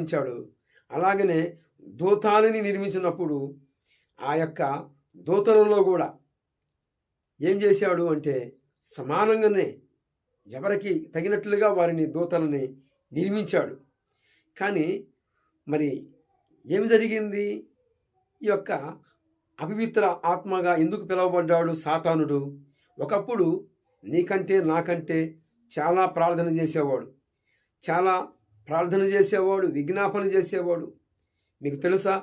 నిర్మించాడు అలాగనే దూతాలని నిర్మించినప్పుడు ఆ యొక్క దూతలలో కూడా ఏం చేశాడు అంటే సమానంగానే ఎవరికి తగినట్లుగా వారిని దూతలని నిర్మించాడు. కానీ మరి ఏమి జరిగింది? ఈ యొక్క అపవిత్ర ఆత్మగా ఎందుకు పిలువబడ్డాడు సాతానుడు? ఒకప్పుడు నీకంటే నాకంటే చాలా ప్రార్థన చేసేవాడు. చాలా ప్రార్థన చేసేవాడు విజ్ఞాపన చేసేవాడు. మీకు తెలుసా?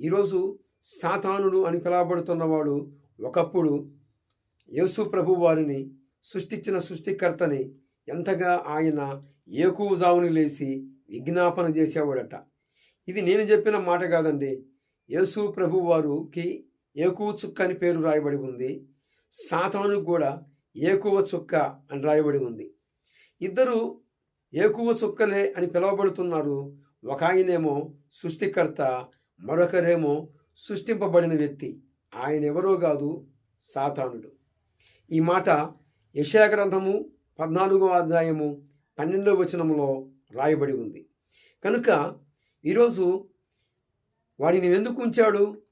ఈరోజు సాతానుడు అని పిలువబడుతున్నవాడు ఒకప్పుడు యేసు ప్రభు వారిని సృష్టించిన సృష్టికర్తని ఎంతగా ఆయన ఏకువజావుని లేచి విజ్ఞాపన చేసేవాడట. ఇది నేను చెప్పిన మాట కాదండి. యేసు ప్రభు వారికి ఏకువ చుక్క అని పేరు రాయబడి ఉంది. సాతానుకు కూడా ఏకువ చుక్క అని రాయబడి ఉంది. ఇద్దరు ఏకువ సుక్కలే అని పిలువబడుతున్నారు. ఒక ఆయనేమో సృష్టికర్త మరొకరేమో సృష్టింపబడిన వ్యక్తి. ఆయన ఎవరో కాదు సాతానుడు. ఈ మాట యశా గ్రంథము పద్నాలుగో అధ్యాయము పన్నెండవ వచనములో రాయబడి ఉంది. కనుక ఈరోజు వాడిని ఎందుకు ఉంచాడు?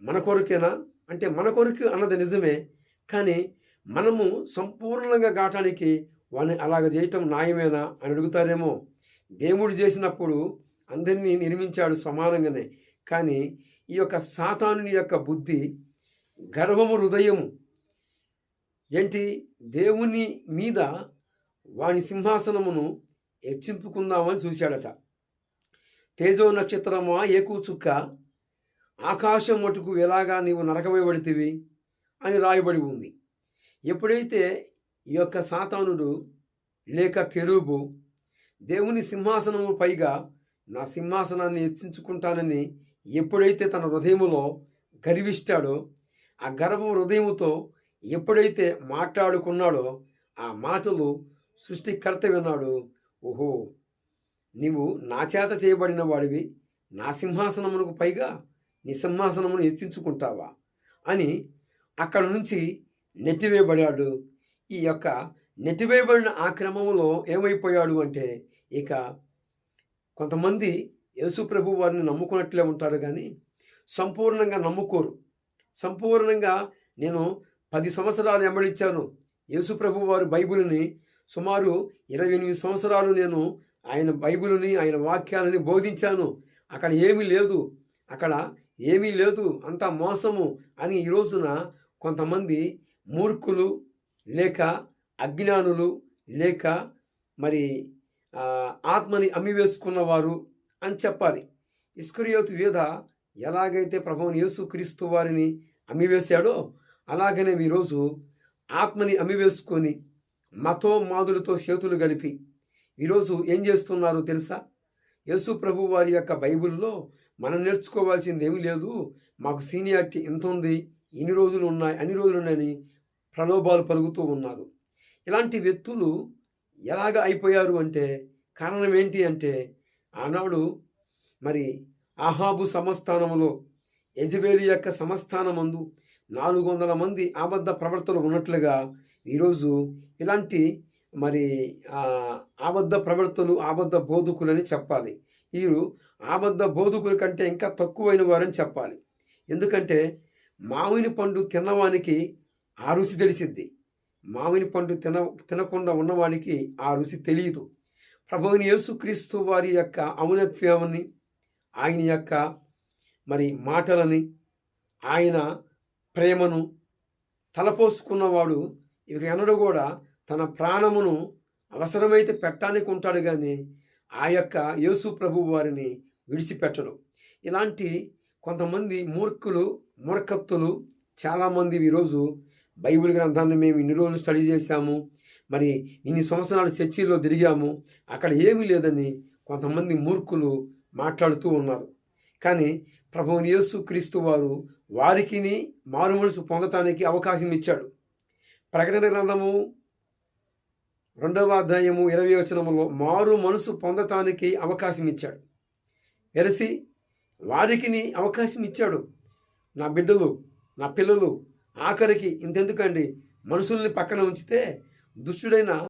మన కొరకేనా? అంటే మన కొరకు అన్నది నిజమే కానీ మనము సంపూర్ణంగా కావటానికి వాడిని అలాగ చేయటం న్యాయమేనా అని అడుగుతారేమో. దేవుడు చేసినప్పుడు అందరినీ నిర్మించాడు సమానంగానే. కానీ ఈ యొక్క సాతానుని యొక్క బుద్ధి గర్వము హృదయము ఏంటి? దేవుని మీద వాని సింహాసనమును హెచ్చింపుకుందామని చూశాడట. తేజో నక్షత్రమా ఏకూచుక్క ఆకాశం మటుకు ఎలాగా నీవు నరకవేయబడితివి అని రాయబడి ఉంది. ఎప్పుడైతే ఈ యొక్క సాతానుడు లేక కెరూబు దేవుని సింహాసనము పైగా నా సింహాసనాన్ని హెచ్చించుకుంటానని ఎప్పుడైతే తన హృదయములో గర్విస్తాడో ఆ గర్వం హృదయముతో ఎప్పుడైతే మాట్లాడుకున్నాడో ఆ మాటలు సృష్టికర్త విన్నాడు. ఓహో! నీవు నా చేత చేయబడిన వాడివి నా సింహాసనమునకు పైగా నీ సింహాసనమును హెచ్చించుకుంటావా అని అక్కడ నుంచి నెట్టివేయబడాడు. ఈ యొక్క నెట్టివేయబడిన ఆ క్రమంలో ఏమైపోయాడు అంటే ఇక కొంతమంది యేసు ప్రభు వారిని నమ్ముకున్నట్లే ఉంటారు కానీ సంపూర్ణంగా నమ్ముకోరు. సంపూర్ణంగా నేను పది సంవత్సరాలు వెంబడించాను యేసు ప్రభు వారు బైబిల్ని సుమారు ఇరవై ఎనిమిది సంవత్సరాలు నేను ఆయన బైబిల్ని ఆయన వాక్యాలని బోధించాను. అక్కడ ఏమీ లేదు. అక్కడ ఏమీ లేదు. అంతా మోసము అని ఈ రోజున కొంతమంది మూర్ఖులు లేక అజ్ఞానులు లేక మరి ఆత్మని అమ్మివేసుకున్నవారు అని చెప్పాలి. ఇస్కరియోతు వేద ఎలాగైతే ప్రభువుని యేసుక్రీస్తు వారిని అమ్మివేశాడో అలాగనే ఈరోజు ఆత్మని అమ్మివేసుకొని మతో మాదులతో చేతులు కలిపి ఈరోజు ఏం చేస్తున్నారు తెలుసా? యేసు ప్రభు వారి యొక్క బైబిల్లో మనం నేర్చుకోవాల్సింది ఏమీ లేదు. మాకు సీనియారిటీ ఎంత ఉంది ఇన్ని రోజులు ఉన్నాయి అన్ని రోజులు ఉన్నాయని ప్రలోభాలు పలుకుతూ ఉన్నారు. ఇలాంటి వ్యక్తులు ఎలాగ అయిపోయారు అంటే కారణం ఏంటి అంటే ఆనాడు మరి ఆహాబు సమస్థానంలో యజబేలి యొక్క సమస్థానమందు నాలుగు వందల మంది ఆబద్ధ ప్రవర్తలు ఉన్నట్లుగా ఈరోజు ఇలాంటి మరి ఆబద్ధ ప్రవర్తలు ఆబద్ధ బోధకులని చెప్పాలి. వీరు ఆబద్ధ బోధకుల కంటే ఇంకా తక్కువైన వారని చెప్పాలి. ఎందుకంటే మామిడి పండు తిన్నవానికి ఆ రుచి తెలిసిద్ది. మామిడి పండు తిన తినకుండా ఉన్నవాడికి ఆ రుచి తెలియదు. ప్రభువుని యేసుక్రీస్తు వారి యొక్క ఔన్నత్యాన్ని ఆయన యొక్క మరి మాటలని ఆయన ప్రేమను తలపోసుకున్నవాడు ఇక ఎన్నడూ కూడా తన ప్రాణమును అవసరమైతే పెట్టడానికి ఉంటాడు కానీ ఆ యొక్క యేసు ప్రభు వారిని విడిచిపెట్టడు. ఇలాంటి కొంతమంది మూర్ఖులు మూర్ఖత్తులు చాలామంది ఈరోజు బైబిల్ గ్రంథాన్ని మేము ఇన్ని రోజులు స్టడీ చేశాము. మరి ఇన్ని సంవత్సరాలు చర్చిల్లో తిరిగాము. అక్కడ ఏమీ లేదని కొంతమంది మూర్ఖులు మాట్లాడుతూ ఉన్నారు. కానీ ప్రభువుని యేసు క్రీస్తు వారు వారికిని మారు మనసు పొందటానికి అవకాశం ఇచ్చాడు. ప్రకటన గ్రంథము రెండవ అధ్యాయము ఇరవై వచనములో మారు మనసు పొందటానికి అవకాశం ఇచ్చాడు. వెరసి వారికిని అవకాశం ఇచ్చాడు. నా బిడ్డలు నా పిల్లలు ఆఖరికి ఇంతెందుకండి? మనుషుల్ని పక్కన ఉంచితే దుష్టుడైన